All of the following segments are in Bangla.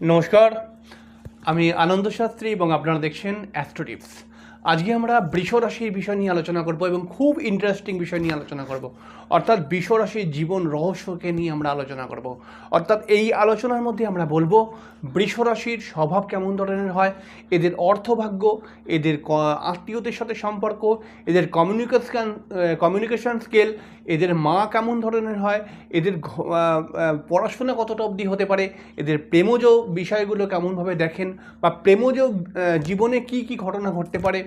নমস্কার। আমি আনন্দ শাস্ত্রী এবং আপনারা দেখছেন অ্যাস্ট্রোটিপস আজকে আমরা বৃষ রাশির বিষয় নিয়ে আলোচনা করব এবং খুব ইন্টারেস্টিং বিষয় নিয়ে আলোচনা করব। অর্থাৎ বৃষ রাশির জীবন রহস্যকে নিয়ে আমরা আলোচনা করব। অর্থাৎ এই আলোচনার মধ্যে আমরা বলব, বৃষ রাশির স্বভাব কেমন ধরনের হয়, এদের অর্থভাগ্য, এদের আত্মীয়দের সাথে সম্পর্ক, এদের কমিউনিকেশন কমিউনিকেশন স্কেল এদের মা কেমন ধরনের হয়, এদের পড়াশোনা কতটা অবধি হতে পারে, এদের প্রেমজ বিষয়গুলো কেমনভাবে দেখেন বা প্রেমজ জীবনে কি কি ঘটনা ঘটতে পারে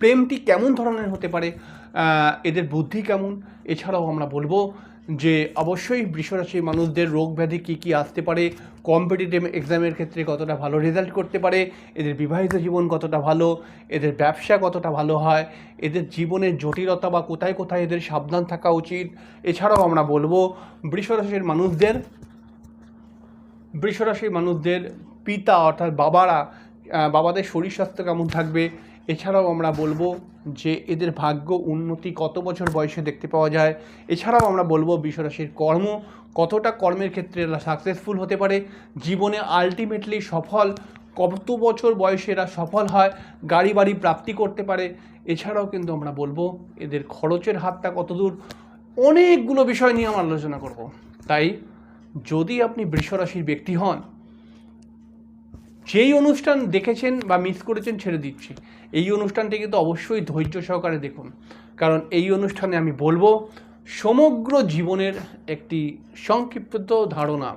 প্রেমটি কেমন ধরনের হতে পারে? এদের বুদ্ধি কেমন? এছাড়াও আমরা বলব যে অবশ্যই বৃষরাশির মানুষদের রোগ ব্যাধি কী কী আসতে পারে? কম্পিটিটিভ এক্সামের ক্ষেত্রে কতটা ভালো রেজাল্ট করতে পারে? এদের বিবাহিত জীবন কতটা ভালো? এদের ব্যবসা কতটা ভালো হয়? এদের জীবনের জটিলতা বা কোথায় কোথায় এদের সাবধান থাকা উচিত? এছাড়াও আমরা বলব বৃষরাশির মানুষদের বৃষরাশির মানুষদের পিতা অর্থাৎ বাবারা বাবাদের শরীর স্বাস্থ্য কেমন থাকবে? এছাড়াও আমরা বলব যে এদের ভাগ্য উন্নতি কত বছর বয়সে দেখতে পাওয়া যায়। এছাড়াও আমরা বলব বৃষরাশির কর্ম কতটা কর্মের ক্ষেত্রে এরা সাকসেসফুল হতে পারে। জীবনে আলটিমেটলি সফল কত বছর বয়সে এরা সফল হয়, গাড়ি বাড়ি প্রাপ্তি করতে পারে। এছাড়াও কিন্তু আমরা বলব এদের খরচের হাতটা কতদূর অনেকগুলো বিষয় নিয়ে আমরা আলোচনা করব। তাই যদি আপনি বৃষরাশির ব্যক্তি হন যেই অনুষ্ঠান দেখেছেন বা মিস করেছেন ছেড়ে দিচ্ছি। এই অনুষ্ঠানটি কিন্তু অবশ্যই ধৈর্য সহকারে দেখুন। কারণ এই অনুষ্ঠানে আমি বলব, সমগ্র জীবনের একটি সংক্ষিপ্ত ধারণা।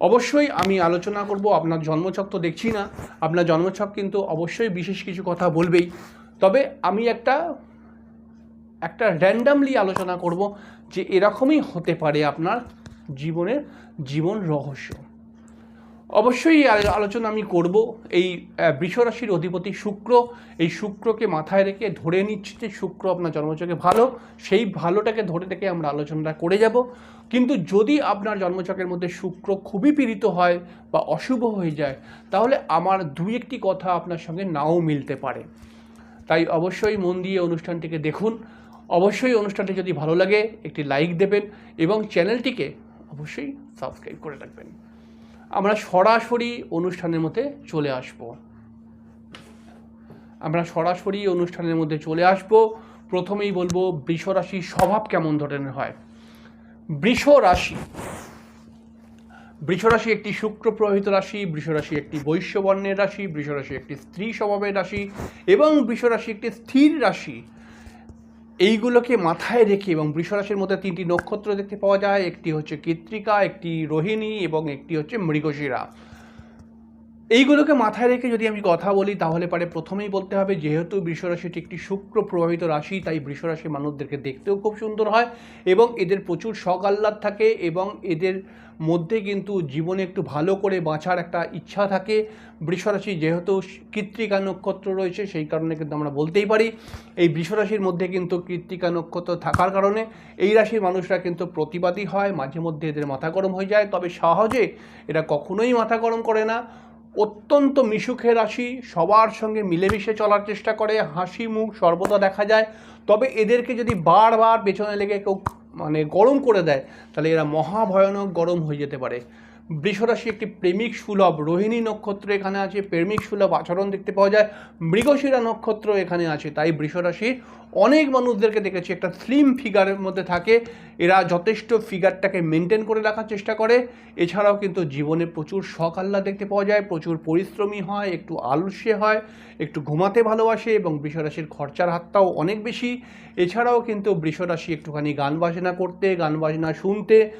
অবশ্যই আমি আলোচনা করব, আপনার জন্মছক তো দেখছি না, আপনার জন্মছক কিন্তু অবশ্যই বিশেষ কিছু কথা বলবেই। তবে আমি একটা একটা র্যান্ডামলি আলোচনা করব যে এরকমই হতে পারে আপনার জীবনের জীবন রহস্য। অবশ্যই আলোচনা আমি করব। এই বৃষরাশির অধিপতি শুক্র, এই শুক্রকে মাথায় রেখে ধরে নিচ্ছি যে শুক্র আপনার জন্মচকে ভালো, সেই ভালোটাকে ধরে রেখে আমরা আলোচনাটা করে যাব। কিন্তু যদি আপনার জন্মচকের মধ্যে শুক্র খুবই পীড়িত হয় বা অশুভ হয়ে যায়, তাহলে আমার দুই একটি কথা আপনার সঙ্গে নাও মিলতে পারে। তাই অবশ্যই মন দিয়ে অনুষ্ঠানটিকে দেখুন। অবশ্যই অনুষ্ঠানটি যদি ভালো লাগে, একটি লাইক দেবেন এবং চ্যানেলটিকে অবশ্যই সাবস্ক্রাইব করে রাখবেন। আমরা সরাসরি অনুষ্ঠানের মধ্যে চলে আসব। আমরা সরাসরি অনুষ্ঠানের মধ্যে চলে আসব। প্রথমেই বলব বৃষ রাশির স্বভাব কেমন ধরনের হয়? বৃষ রাশি বৃষরাশি একটি শুক্র প্রভাবিত রাশি, বৃষরাশি একটি বৈশ্যবর্ণের রাশি, বৃষরাশি একটি স্ত্রী স্বভাবের রাশি এবং বৃষরাশি একটি স্থির রাশি। এইগুলোকে মাথায় রেখে এবং বৃষরাশির মধ্যে তিনটি নক্ষত্র দেখতে পাওয়া যায়। একটি হচ্ছে কৃত্রিকা, একটি রোহিণী এবং একটি হচ্ছে মৃগশিরা। এইগুলোকে মাথায় রেখে যদি আমি কথা বলি, তাহলে পারে প্রথমেই বলতে হবে, যেহেতু বৃষরাশিটি একটি শুক্র প্রভাবিত রাশি, তাই বৃষরাশির মানুষদেরকে দেখতেও খুব সুন্দর হয় এবং এদের প্রচুর শখ আহ্লাদ থাকে এবং এদের মধ্যে কিন্তু জীবনে একটু ভালো করে বাঁচার একটা ইচ্ছা থাকে। বৃষরাশি যেহেতু কৃত্তিকা নক্ষত্র রয়েছে, সেই কারণে কিন্তু আমরা বলতেই পারি, এই বৃষরাশির মধ্যে কিন্তু কৃত্তিকা নক্ষত্র থাকার কারণে এই রাশির মানুষরা কিন্তু প্রতিবাদী হয় মাঝে মধ্যে এদের মাথা গরম হয়ে যায়। তবে সহজে এরা কখনোই মাথা গরম করে না। অত্যন্ত মিশুখে রাশি, সবার সঙ্গে মিলেমিশে চলার চেষ্টা করে, হাসি মুখ সর্বদা দেখা যায়। তবে এদেরকে যদি বারবার পেছনে লেগে কেউ মানে গরম করে দেয়, তাহলে এরা মহাভয়ানক গরম হয়ে যেতে পারে। বৃষরাশি একটি প্রেমিক সুলভ, রোহিণী নক্ষত্র এখানে আছে, প্রেমিক সুলভ আচরণ দেখতে পাওয়া যায়, মৃগশিরা নক্ষত্র এখানে আছে, তাই বৃষরাশির অনেক মানুষদেরকে দেখেছি একটা স্লিম ফিগারের মধ্যে থাকে, এরা যথেষ্ট ফিগারটাকে মেনটেন করে রাখার চেষ্টা করে, এছাড়াও কিন্তু জীবনে প্রচুর শখ আহ্লাদ দেখতে পাওয়া যায়, প্রচুর পরিশ্রমী হয়, একটু আলস্যে হয়, একটু ঘুমাতে ভালোবাসে এবং বৃষরাশির খরচার হাতটাও অনেক বেশি, এছাড়াও কিন্তু বৃষরাশি একটুখানি গান বাজনা করতে, গান বাজনা শুনতে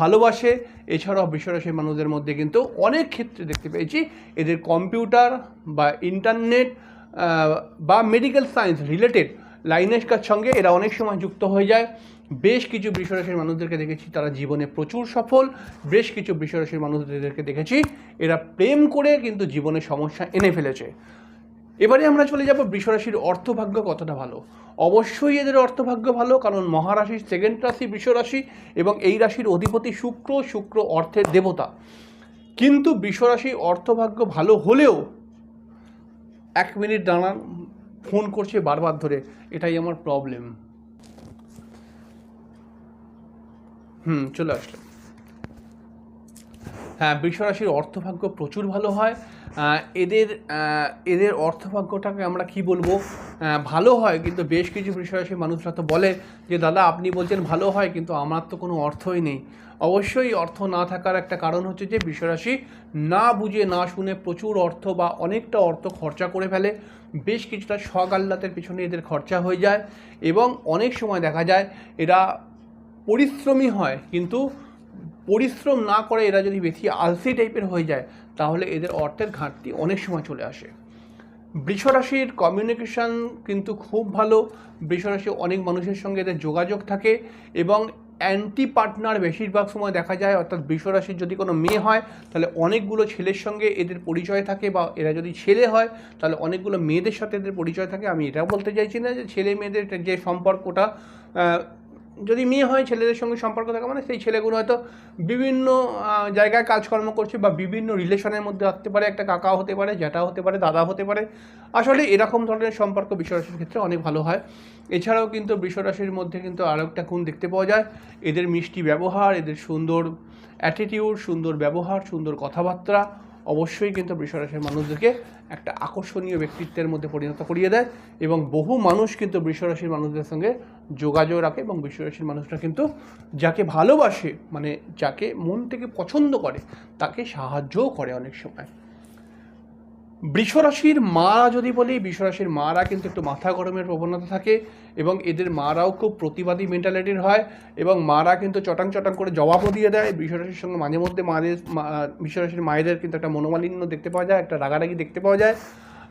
ভালোবাসে। এছাড়াও বৃষরাশির মানুষদের মধ্যে কিন্তু অনেক ক্ষেত্রে দেখতে পেয়েছি এদের কম্পিউটার বা ইন্টারনেট বা মেডিকেল সায়েন্স রিলেটেড লাইনের কার সঙ্গে এরা অনেক সময় যুক্ত হয়ে যায়। বেশ কিছু বৃষরাশির মানুষদেরকে দেখেছি, তারা জীবনে প্রচুর সফল। বেশ কিছু বৃষরাশির মানুষদেরকে দেখেছি, এরা প্রেম করে কিন্তু জীবনে সমস্যা এনে ফেলেছে। এবারে আমরা চলে যাব বৃষরাশির অর্থভাগ্য কতটা ভালো? অবশ্যই এদের অর্থভাগ্য ভালো, কারণ মহারাশির সেকেন্ড রাশি বৃষরাশি এবং এই রাশির অধিপতি শুক্র শুক্র অর্থের দেবতা। কিন্তু বৃষরাশি অর্থভাগ্য ভালো হলেও এক মিনিট দাঁড়ান, ফোন করছে বারবার ধরে, এটাই আমার প্রবলেম হুম, চলে আসলাম। হ্যাঁ বৃষরাশির অর্থভাগ্য প্রচুর ভালো হয় এদের এদের অর্থভাগ্যটাকে আমরা কি বলব? ভালো হয়, কিন্তু বেশ কিছু বৃষরাশির মানুষরা তো বলে যে, দাদা, আপনি বলছেন ভালো হয়, কিন্তু আমার তো কোনো অর্থই নেই। অবশ্যই অর্থ না থাকার একটা কারণ হচ্ছে যে বৃষরাশি না বুঝে, না শুনে প্রচুর অর্থ বা অনেকটা অর্থ খরচা করে ফেলে। বেশ কিছুটা শখ আহ্লাদের পিছনে এদের খরচা হয়ে যায় এবং অনেক সময় দেখা যায় এরা পরিশ্রমী হয়, কিন্তু পরিশ্রম না করে এরা যদি বেশি আলসি টাইপের হয়ে যায়, তাহলে এদের অর্থের ঘাটতি অনেক সময় চলে আসে। বৃষরাশির কমিউনিকেশন কিন্তু খুব ভালো। বৃষরাশি অনেক মানুষের সঙ্গে এদের যোগাযোগ থাকে এবং অ্যান্টি পার্টনার বেশিরভাগ সময় দেখা যায়, অর্থাৎ বৃষরাশির যদি কোনো মেয়ে হয়, তাহলে অনেকগুলো ছেলের সঙ্গে এদের পরিচয় থাকে বা এরা যদি ছেলে হয়, তাহলে অনেকগুলো মেয়েদের সাথে এদের পরিচয় থাকে। আমি এটা বলতে চাইছি না যে ছেলে মেয়েদের যে সম্পর্কটা যদি মেয়ে হয়, ছেলেদের সঙ্গে সম্পর্ক থাকা মানে সেই ছেলেগুলো হয়তো বিভিন্ন জায়গায় কাজকর্ম করছে বা বিভিন্ন রিলেশনের মধ্যে আসতে পারে, একটা কাকা হতে পারে জ্যাঠা হতে পারে দাদা হতে পারে। আসলে এরকম ধরনের সম্পর্ক বৃষরাশির ক্ষেত্রে অনেক ভালো হয়। এছাড়াও কিন্তু বৃষরাশির মধ্যে কিন্তু আরও একটা গুণ দেখতে পাওয়া যায়। এদের মিষ্টি ব্যবহার, এদের সুন্দর অ্যাটিটিউড সুন্দর ব্যবহার, সুন্দর কথাবার্তা অবশ্যই কিন্তু বৃষরাশির মানুষদেরকে একটা আকর্ষণীয় ব্যক্তিত্বের মধ্যে পরিণত করিয়ে দেয় এবং বহু মানুষ কিন্তু বৃষরাশির মানুষদের সঙ্গে যোগাযোগ রাখে এবং বৃষরাশির মানুষরা কিন্তু যাকে ভালোবাসে মানে যাকে মন থেকে পছন্দ করে, তাকে সাহায্যও করে অনেক সময়। বৃষরাশির মারা যদি বলি, বৃষরাশির মারা কিন্তু একটু মাথা গরমের প্রবণতা থাকে এবং এদের মারাও খুব প্রতিবাদী মেন্টালিটির হয় এবং মারা কিন্তু চটাং চটাং করে জবাবও দিয়ে দেয়। বৃষরাশির সঙ্গে মাঝে মধ্যে মাদের বৃষরাশির মায়েদের কিন্তু একটা মনোমালিন্য দেখতে পাওয়া যায়, একটা রাগারাগি দেখতে পাওয়া যায়।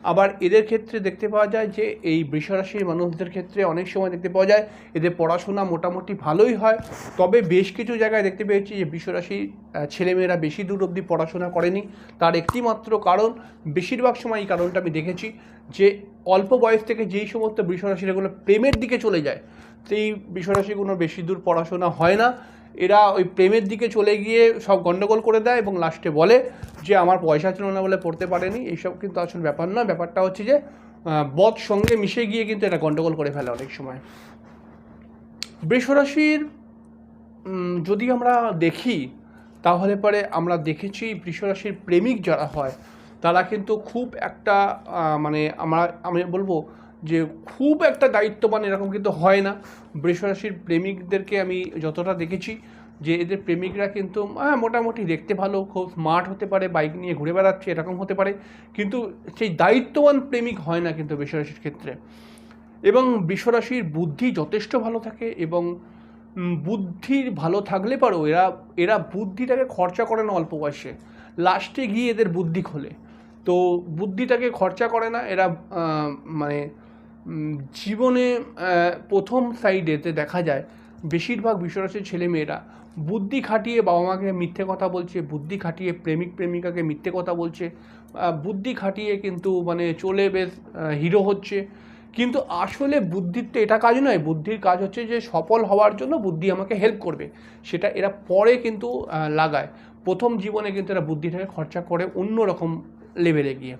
আবার এদের ক্ষেত্রে দেখতে পাওয়া যায় যে এই বৃষরাশির মানুষদের ক্ষেত্রে অনেক সময় দেখতে পাওয়া যায় এদের পড়াশোনা মোটামুটি ভালোই হয়। তবে বেশ কিছু জায়গায় দেখতে পেয়েছি যে বৃষরাশি আহ, ছেলেমেয়েরা বেশি দূর অবধি পড়াশোনা করেনি। তার একটি মাত্র কারণ বেশিরভাগ সময় এই কারণটা আমি দেখেছি যে অল্প বয়স থেকে যেই সমস্ত বৃষরাশির এগুলো প্রেমের দিকে চলে যায় সেই বৃষরাশিগুলো বেশি দূর পড়াশোনা হয় না। এরা ওই প্রেমের দিকে চলে গিয়ে সব গন্ডগোল করে দেয় এবং লাস্টে বলে যে, আমার পয়সা ছিল না বলে পড়তে পারেনি। এইসব কিন্তু আসল ব্যাপার না ব্যাপারটা হচ্ছে যে বধ সঙ্গে মিশে গিয়ে কিন্তু এটা গন্ডগোল করে ফেলে অনেক সময়। বৃষরাশির যদি আমরা দেখি, তাহলে পরে আমরা দেখেছি বৃষরাশির প্রেমিক যারা হয়, তারা কিন্তু খুব একটা মানে আমরা, আমি বলব যে খুব একটা দায়িত্ববান এরকম কিন্তু হয় না। বৃষরাশির প্রেমিকদেরকে আমি যতটা দেখেছি যে এদের প্রেমিকরা কিন্তু হ্যাঁ, মোটামুটি দেখতে ভালো খুব স্মার্ট হতে পারে বাইক নিয়ে ঘুরে বেড়াচ্ছে এরকম হতে পারে। কিন্তু সেই দায়িত্ববান প্রেমিক হয় না কিন্তু বৃষরাশির ক্ষেত্রে। এবং বৃষরাশির বুদ্ধি যথেষ্ট ভালো থাকে এবং বুদ্ধির ভালো থাকলে পারো এরা এরা বুদ্ধিটাকে খরচা করে না অল্প বয়সে। লাস্টে গিয়ে এদের বুদ্ধি খোলে। তো বুদ্ধিটাকে খরচা করে না এরা মানে জীবনে প্রথম সাইডেতে দেখা যায়, বেশিরভাগ বিশ্বরাশির ছেলে মেয়েরা বুদ্ধি খাটিয়ে বাবা মাকে মিথ্যে কথা বলছে, বুদ্ধি খাটিয়ে প্রেমিক প্রেমিকাকে মিথ্যে কথা বলছে বুদ্ধি খাটিয়ে কিন্তু মানে চলে বেশ হিরো হচ্ছে। কিন্তু আসলে বুদ্ধির তো এটা কাজ নয়, বুদ্ধির কাজ হচ্ছে যে সফল হওয়ার জন্য বুদ্ধি আমাকে হেল্প করবে। সেটা এরা পরে কিন্তু লাগায়। প্রথম জীবনে কিন্তু এরা বুদ্ধিটাকে খরচা করে অন্য রকম লেভেলে গিয়ে।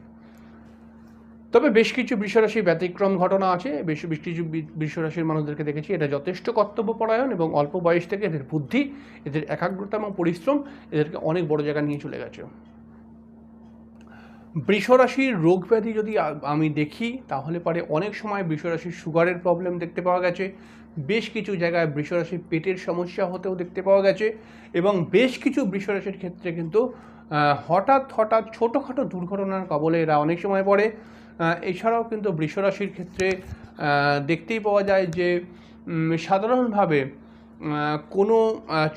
তবে বেশ কিছু বৃষরাশি ব্যতিক্রম ঘটনা আছে। বেশ বেশ কিছু বৃষরাশির মানুষদেরকে দেখেছি। এটা যথেষ্ট কর্তব্যপরায়ণ এবং অল্প বয়স থেকে এদের বুদ্ধি, এদের একাগ্রতা এবং পরিশ্রম এদেরকে অনেক বড় জায়গায় নিয়ে চলে গেছে। বৃষরাশির রোগ ব্যাধি যদি আমি দেখি, তাহলে পরে অনেক সময় বৃষরাশির সুগারের প্রবলেম দেখতে পাওয়া গেছে। বেশ কিছু জায়গায় বৃষরাশির পেটের সমস্যা হতেও দেখতে পাওয়া গেছে এবং বেশ কিছু বৃষরাশির ক্ষেত্রে কিন্তু হঠাৎ হঠাৎ ছোটোখাটো দুর্ঘটনার কবলে এরা অনেক সময় পড়ে। এছাড়াও কিন্তু বৃষরাশির ক্ষেত্রে দেখতেই পাওয়া যায় যে সাধারণভাবে কোনো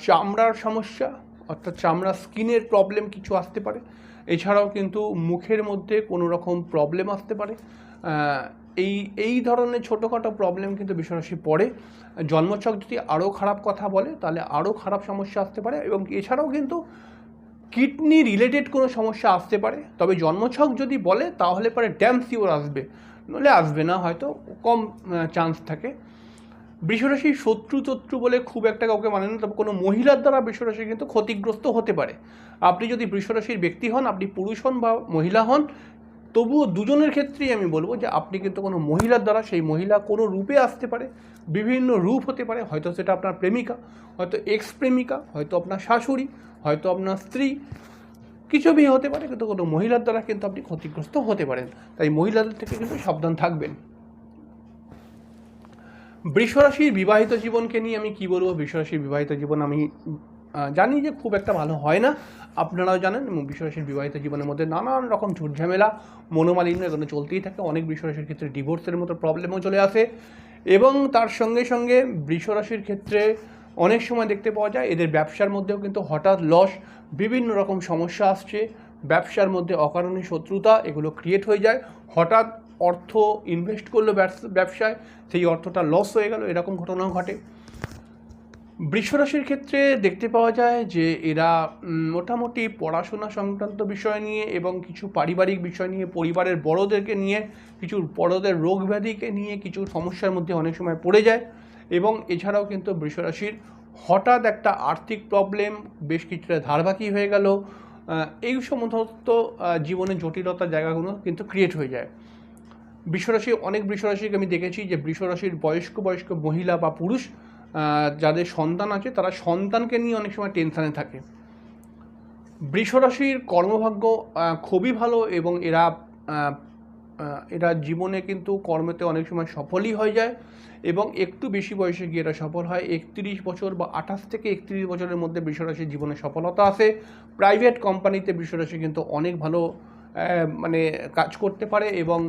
চামড়ার সমস্যা, অর্থাৎ চামড়া স্কিনের প্রবলেম কিছু আসতে পারে। এছাড়াও কিন্তু মুখের মধ্যে কোনো রকম প্রবলেম আসতে পারে। এই এই ধরনের ছোটোখাটো প্রবলেম কিন্তু বিশ্বরাশি পড়ে। জন্মছক যদি আরও খারাপ কথা বলে, তাহলে আরও খারাপ সমস্যা আসতে পারে এবং এছাড়াও কিন্তু কিডনি রিলেটেড কোনো সমস্যা আসতে পারে, তবে জন্মছক যদি বলে, তাহলে পরে ড্যাম শিওর আসবে। নলে আসবে না, হয়তো কম চান্স থাকে। বৃষরাশি শত্রু তত্রু বলে খুব একটা কাউকে মানে না, তবে কোনো মহিলার দ্বারা বৃষরাশি কিন্তু ক্ষতিগ্রস্ত হতে পারে। আপনি যদি বৃষরাশির ব্যক্তি হন, আপনি পুরুষ হন বা মহিলা হন, তবুও দুজনের ক্ষেত্রেই আমি বলব যে, আপনি কিন্তু কোনো মহিলার দ্বারা সেই মহিলা কোনো রূপে আসতে পারে, বিভিন্ন রূপ হতে পারে। হয়তো সেটা আপনার প্রেমিকা, হয়তো এক্স প্রেমিকা হয়তো আপনার শাশুড়ি হয়তো আপনার স্ত্রী কিছু বিয়ে হতে পারে, কিন্তু কোনো মহিলার দ্বারা কিন্তু আপনি ক্ষতিগ্রস্ত হতে পারেন। তাই মহিলাদের থেকে কিন্তু সাবধান থাকবেন। বৃষরাশির বিবাহিত জীবনকে নিয়ে আমি কি বলব? বৃষরাশির বিবাহিত জীবন আমি জানি যে খুব একটা ভালো হয় না। আপনারাও জানেন, এবং বৃষরাশির বিবাহিত জীবনের মধ্যে নানান রকম ঝুটঝামেলা, মনোমালিন্য এগুলো চলতেই থাকে। অনেক বৃষরাশির ক্ষেত্রে ডিভোর্সের মতো প্রবলেমও চলে আসে। এবং তার সঙ্গে সঙ্গে বৃষরাশির ক্ষেত্রে অনেক সময় দেখতে পাওয়া যায় এদের ব্যবসার মধ্যেও কিন্তু হঠাৎ লস, বিভিন্ন রকম সমস্যা আসছে, ব্যবসার মধ্যে অকারণে শত্রুতা, এগুলো ক্রিয়েট হয়ে যায়। হঠাৎ অর্থ ইনভেস্ট করল ব্যবসায়, সেই অর্থটা লস হয়ে গেল, এরকম ঘটনাও ঘটে। বৃষরাশির ক্ষেত্রে দেখতে পাওয়া যায় যে এরা মোটামুটি পড়াশোনা সংক্রান্ত বিষয় নিয়ে এবং কিছু পারিবারিক বিষয় নিয়ে, পরিবারের বড়োদেরকে নিয়ে, কিছু বড়োদের রোগ ব্যাধিকে নিয়ে, কিছু সমস্যার মধ্যে অনেক সময় পড়ে যায়। এবং এছাড়াও কিন্তু বৃষরাশির হঠাৎ একটা আর্থিক প্রবলেম বেশ কিছুটা ধারবাকি হয়ে গেল। এই সমস্ত আহ, জীবনের জটিলতার জায়গাগুলো কিন্তু ক্রিয়েট হয়ে যায়। বৃষরাশি অনেক বৃষরাশিকে আমি দেখেছি যে বৃষরাশির বয়স্ক বয়স্ক মহিলা বা পুরুষ যাদের সন্তান আছে তারা সন্তানকে নিয়ে অনেক সময় টেনশানে থাকে। বৃষরাশির কর্মভাগ্য খুবই ভালো এবং এরা এরা জীবনে কিন্তু কর্মেতে অনেক সময় সফলই হয়ে যায় এবং একটু বেশি বয়সে গিয়ে এরা সফল হয়। একত্রিশ বছর বা আঠাশ থেকে একত্রিশ বছরের মধ্যে বৃষরাশির জীবনে সফলতা আসে। প্রাইভেট কোম্পানিতে বৃষরাশি কিন্তু অনেক ভালো মানে কাজ করতে পারে এবং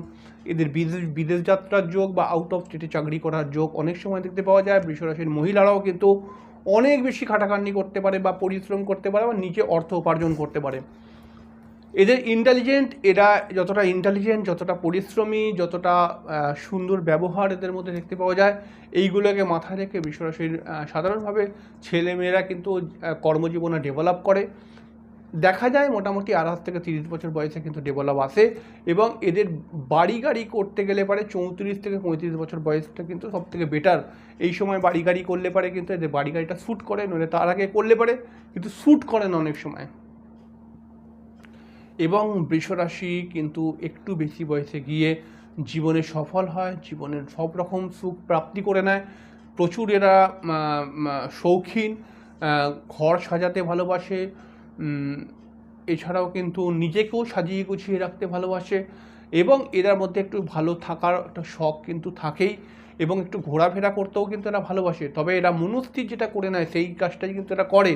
এদের বিদেশ বিদেশ যাত্রার যোগ বা আউট অফ স্টেটে চাকরি করার যোগ অনেক সময় দেখতে পাওয়া যায়। বৃষরাশির মহিলারাও কিন্তু অনেক বেশি খাটাখাটনি করতে পারে বা পরিশ্রম করতে পারে বা নিজে অর্থ উপার্জন করতে পারে। এদের ইন্টেলিজেন্ট এরা যতটা ইন্টেলিজেন্ট যতটা পরিশ্রমী, যতটা সুন্দর ব্যবহার এদের মধ্যে দেখতে পাওয়া যায়, এইগুলোকে মাথায় রেখে বিশ্বরাশির সাধারণভাবে ছেলেমেয়েরা কিন্তু কর্মজীবনে ডেভেলপ করে। দেখা যায় মোটামুটি আড়াইশ থেকে তিরিশ বছর বয়সে কিন্তু ডেভেলপ আসে এবং এদের বাড়ি গাড়ি করতে গেলে পারে চৌত্রিশ থেকে পঁয়ত্রিশ বছর বয়সটা কিন্তু সব থেকে বেটার এই সময় বাড়ি গাড়ি করলে পারে কিন্তু এদের বাড়ি গাড়িটা শ্যুট করে, নইলে তার আগে করলে পারে, কিন্তু শ্যুট করে না অনেক সময়। এবং বৃষরাশি কিন্তু একটু বেশি বয়সে গিয়ে জীবনে সফল হয়, জীবনের সব রকম সুখ প্রাপ্তি করে নেয়। প্রচুর এরা শৌখিন ঘর সাজাতে ভালোবাসে এছাড়াও কিন্তু নিজেকেও সাজিয়ে গুছিয়ে রাখতে ভালোবাসে এবং এদের মধ্যে একটু ভালো থাকার একটা শখ কিন্তু থাকেই এবং একটু ঘোরাফেরা করতেও কিন্তু এরা ভালোবাসে। তবে এরা মনস্থির যেটা করে নেয়, সেই কাজটাই কিন্তু এরা করে।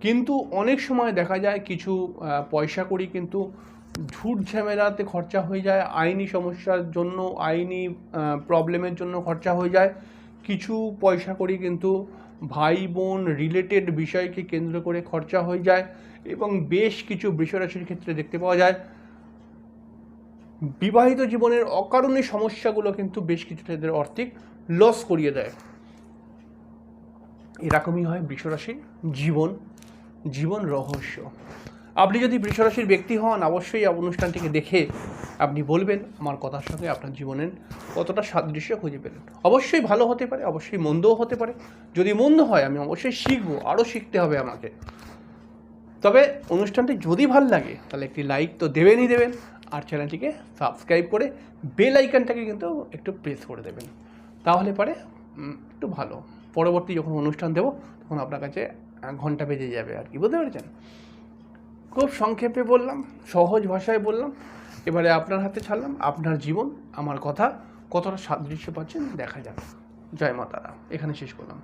কিন্তু অনেক সময় দেখা যায় কিছু পয়সা করি কিন্তু ঝুট ঝামেলাতে খরচা হয়ে যায়, আইনি সমস্যার জন্য, আইনি প্রবলেমের জন্য খরচা হয়ে যায়। কিছু পয়সা করি কিন্তু ভাই, বোন রিলেটেড বিষয়কে কেন্দ্র করে খরচা হয়ে যায় এবং বেশ কিছু বৃষরাশির ক্ষেত্রে দেখতে পাওয়া যায়। বিবাহিত জীবনের অকারণে সমস্যাগুলো কিন্তু বেশ কিছুটা এদের আর্থিক লস করিয়ে দেয়। এরকমই হয় বৃষরাশির জীবন। জীবন রহস্য। আপনি যদি বৃষরাশির ব্যক্তি হন, অবশ্যই অনুষ্ঠানটিকে দেখে আপনি বলবেন, আমার কথার সঙ্গে আপনার জীবনের কতটা সাদৃশ্য খুঁজে পেলেন? অবশ্যই ভালো হতে পারে, অবশ্যই মন্দও হতে পারে। যদি মন্দ হয়, আমি অবশ্যই শিখব আরও শিখতে হবে আমাকে। তবে অনুষ্ঠানটি যদি ভালো লাগে, তাহলে একটি লাইক তো দেবেনই দেবেন, আর চ্যানেলটিকে সাবস্ক্রাইব করে বেল আইকনটাকে কিন্তু একটু প্রেস করে দেবেন। তাহলে পরে একটু ভালো। পরবর্তী যখন অনুষ্ঠান দেবো, তখন আপনার কাছে ঘণ্টা বেজে যাবে আর কি, বুঝতে পেরেছেন? খুব সংক্ষেপে বললাম, সহজ ভাষায় বললাম, এবারে আপনার হাতে ছাড়লাম, আপনার জীবন, আমার কথা, কতটা সাদৃশ্য পাচ্ছেন দেখা যাবে জয় মাতারা, এখানে শেষ করলাম।